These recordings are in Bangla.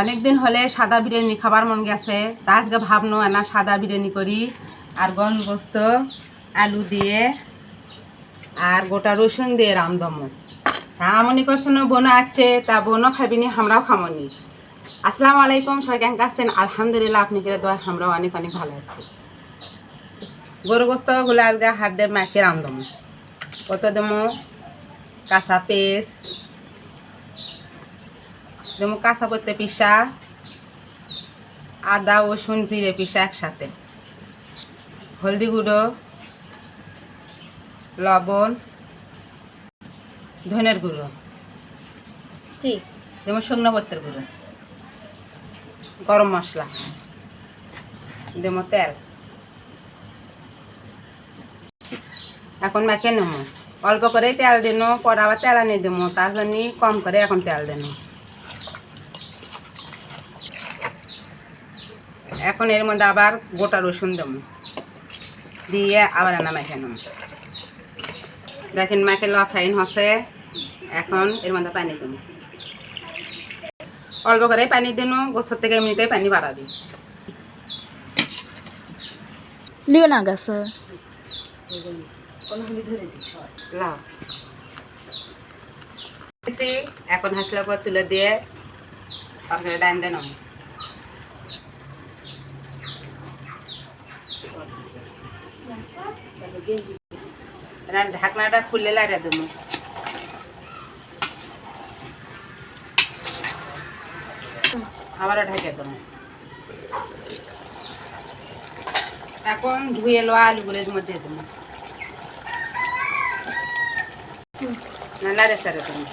অনেক দিন হলে সাদা বিরিয়ানি খাবার মন গেছে। তা আজকে ভাবনো না সাদা বিরিয়ানি করি, আর গল গোস্ত আলু দিয়ে, আর গোটা রসুন দিয়ে রামদম তা মনে করছ বোনও আছে, তা বোনও খাবিনি আমরাও খামনি আসসালামু আলাইকুম, সবাই কেমন আছেন? আলহামদুলিল্লাহ আপনি করে দোয়া আমরাও অনেক অনেক ভালো আছি। গরু গোস্তগুলো আজকে হাত দিয়ে মাকে রামদম কত দেবো? কাঁচা পেস্ট যেমন কাঁচা পত্তে পিসা আদা রসুন জিরে পিসা একসাথে। হলদি গুঁড়ো লবণ ধনের গুঁড়ো। ঠিক। যেমন শুকনো পত্তের গুঁড়ো। গরম মশলা। যেমন তেল। এখন মাখে নেব। অল্প করে তেল দিন পরে আবার তেল আনি দেবো। তার জন্য কম করে এখন তেল দেন এখন এর মধ্যে আবার গোটা রসুন দেবো। দিয়ে আবার আনা মাখে নেব। দেখেন মাখে ফাইন হসে এখন এর মধ্যে পানি দেবো। অল্প করে পানি দিন গোসর থেকে এমনিতেই পানি বাড়াবি লিও না গেছে। এখন হাসলে পর তুলে দিয়ে তরকারি ডাইন দেন ঢাকনাটা খুললে লাইটা দেবো আবার ঢাকে দেবো এখন ধুয়ে লোয়া আলুগুলোর মধ্যে দেবো நல்லா சார் তুমি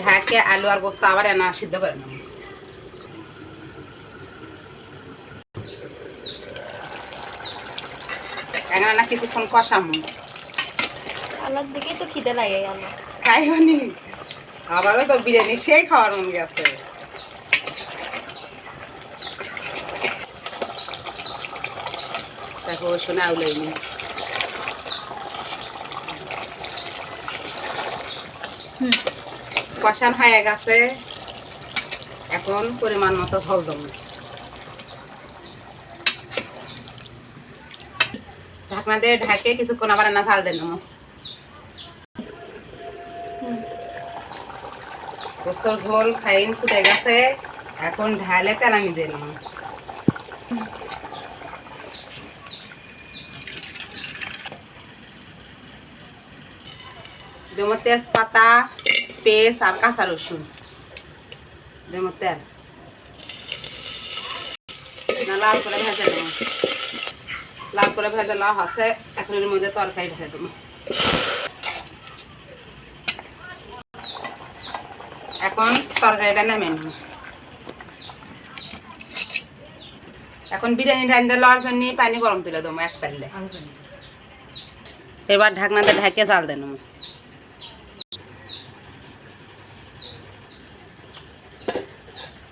ঢাকে আলু আর গোস্ত আবার এনা সিদ্ধ করে নেব না কিছুক্ষণ কষামু। আমার দিকেই তো খিদে লাগে গেল তাই মানে আবারও তো বিরিয়ানি সেই খাওয়ার মন গেছে। দেখো শোনা আউলাইনি হুম। কষান হয়ে গেছে। এখন পরিমাণ মতো ঝোল ঢাকনা দিয়ে ঢাকে কিছুক্ষণ আবার না ঝাল দেন গোস্তর ঝোল ফাইন ফুটে গেছে। এখন ঢালে তেলানি দিন দেবো তেজপাতা, পেস্ট আর কাঁচা রসুন। দেবো তেল। লাল করে ভেজে দেবো লাল করে ভেজে লাও হাসে এখন এর মধ্যে তরকারি ঢেলে দেবো। এখন তরকারিটা নেমে নেব। এখন বিরিয়ানি রান্ধতে লওয়ার জন্য পানি গরম তুলে দেবো এক পারলে এবার ঢাকনাতে ঢাকে চাল দেন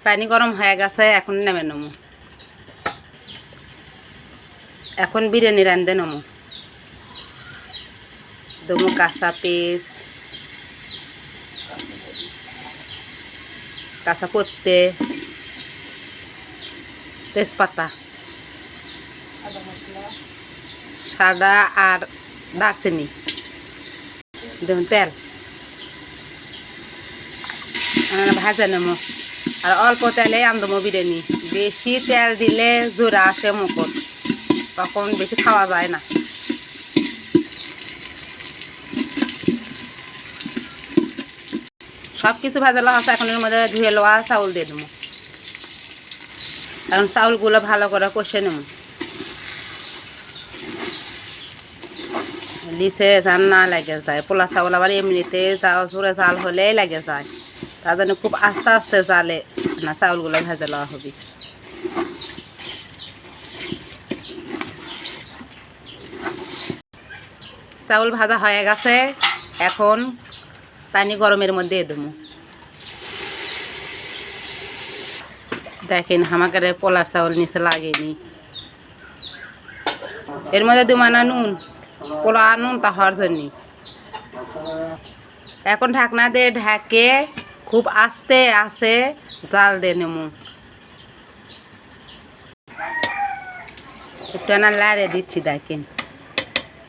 পানি গরম হয়ে গেছে, এখন নেমে নেব। এখন বিরিয়ানি রান্ধতে নেব দেবো কাঁচা পিস কাঁচা পত্তে, তেজপাতা, সাদা আর দারচিনি। দেখুন তেল। ভাজা নেব আর অল্প তেলে আনদমো বিরিয়ানি। বেশি তেল দিলে জোরা আসে মুখত। তখন বেশি খাওয়া যায় না। সব কিছু ভাজালো আছে, এখন এর মধ্যে ধুয়ে লোয়া চাউল দিয়ে দেবো। এখন চাউলগুলো ভালো করে কষে নেব। লিচে ধান না লাগে যায়, পোলা চাউল আবার এমনিতে চাল চুরে চাল হলেই লাগে যায়। তার জন্য খুব আস্তে আস্তে চালে না চাউলগুলো ভেজে লওয়া হবে। চাউল ভাজা হয়ে গেছে। এখন পানি গরমের মধ্যে দেবো। দেখেন হামাকারে পোলার চাউল নিচে লাগেনি। এর মধ্যে দেবো না নুন। পোলা নুন তা হওয়ার জন্য। এখন ঢাকনা দিয়ে ঢাকে খুব আস্তে আসে জাল দিয়ে নেমু একটু না লাড়ে দিচ্ছি, দেখেন।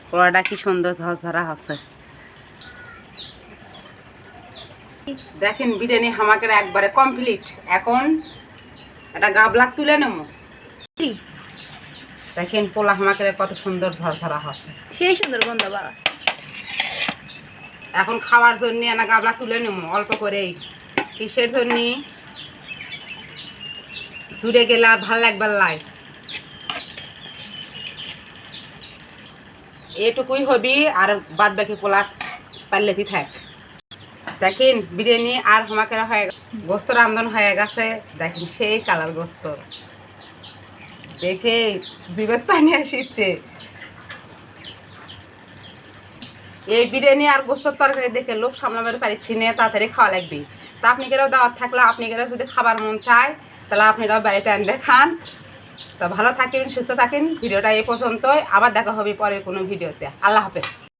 পোড়াটা কি সুন্দর ঝরঝরা হচ্ছে। দেখেন বিরিয়ানি আমাকে একবারে কমপ্লিট এখন একটা গাবলাক তুলে নেব। দেখেন পোলা আমাকে কত সুন্দর ঝরঝরা হচ্ছে। সেই সুন্দর গন্ধ বার আছে। এখন খাওয়ার জন্য না গাবলা তুলে নেব অল্প করেই। কিসের জন্য? জুড়ে গেলে আর ভালো লাগবে লাই। এটুকুই হবি, আর বাদ বাকি পোলা পারলে কি থাক। দেখেন, বিরিয়ানি আর আমাকে হয়ে গোস্ত রান্ধন হয়ে গেছে। দেখেন, সেই কালার গোস্ত। দেখে জিভের পানি আসিচ্ছে। এই বিরিয়ানি আর গোস্তর তরকারি দেখে লোক সামলাবার পারছি না, তাড়াতাড়ি খাওয়া লাগবে। তা আপনি কেরাও দাওয়াত থাকলে আপনি কেরাও যদি খাবার মন চায়, তাহলে আপনারাও বাড়িতে আনতে খান তো ভালো থাকেন, সুস্থ থাকেন। ভিডিওটা এই পর্যন্তই। আবার দেখা হবে পরের কোনো ভিডিওতে। আল্লাহ হাফেজ।